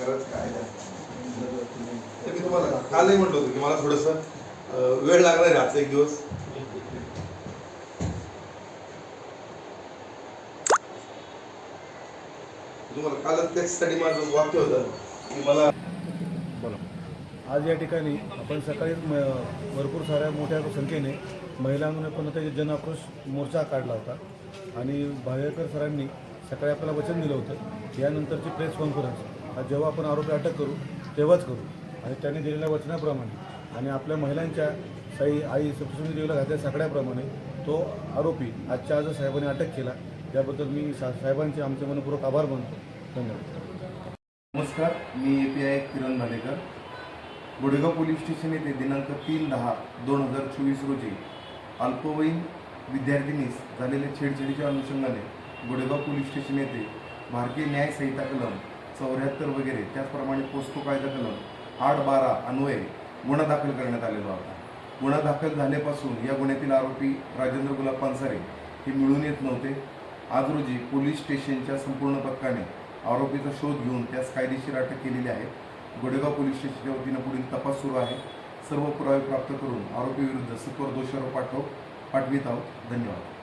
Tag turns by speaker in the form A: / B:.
A: खरंच काय नाही. तर मी तुम्हाला कालही म्हटलं होतं की मला थोडस वेळ लागणार आहे आजचा एक दिवस. तुम्हाला कालच त्याच्यासाठी माझं वाक्य होतं की मला
B: आज या ठिकाणी आपण सकाळी भरपूर साऱ्या मोठ्या संख्येने महिलांनी पण त्याचे जन आक्रोश मोर्चा काढला होता. आणि भावेकर सरांनी सकाळी आपल्याला वचन दिलं होतं. यानंतरची प्रेस कॉन्फरन्स. जेव्हा आपण आरोपी अटक करू तेव्हाच करू. आणि त्यांनी दिलेल्या वचनाप्रमाणे आणि आपल्या महिलांच्या साई आई सप्तशृंगी देवीला घातल्या सगळ्याप्रमाणे तो आरोपी आजच्या आज साहेबांनी अटक केला. त्याबद्दल मी सा साहेबांचे आमचे मनपूर्वक आभार मानतो. धन्यवाद.
C: नमस्कार मी A P I Kiran Bhalekar Gudegaon police station येथे दिनांक तीन दहा दोन हजार चोवीस रोजी अल्पवयीन विद्यार्थिनीस झालेल्या छेडछाडीच्या अनुषंगाने गुडेगाव पोलीस स्टेशन येथे भारतीय न्याय संहिता कलम चौऱ्याहत्तर वगैरे त्याचप्रमाणे पोस्को कायदा कलम आठ बारा अन्वये गुन्हा दाखल करण्यात आलेला होता. गुन्हा दाखल झाल्यापासून या गुन्ह्यातील आरोपी राजेंद्र गुलाब पानसारे हे मिळून येत नव्हते. आज रोजी पोलीस स्टेशनच्या संपूर्ण पथकाने आरोपीचा शोध घेऊन त्यास कायदेशीर अटक केलेली आहे. गोडेगाव पोलीस स्टेशनच्या वतीनं पुढील तपास सुरू आहे. सर्व पुरावे प्राप्त करून आरोपी विरुद्ध दोषारोप पाठव पाठवित आहोत. धन्यवाद.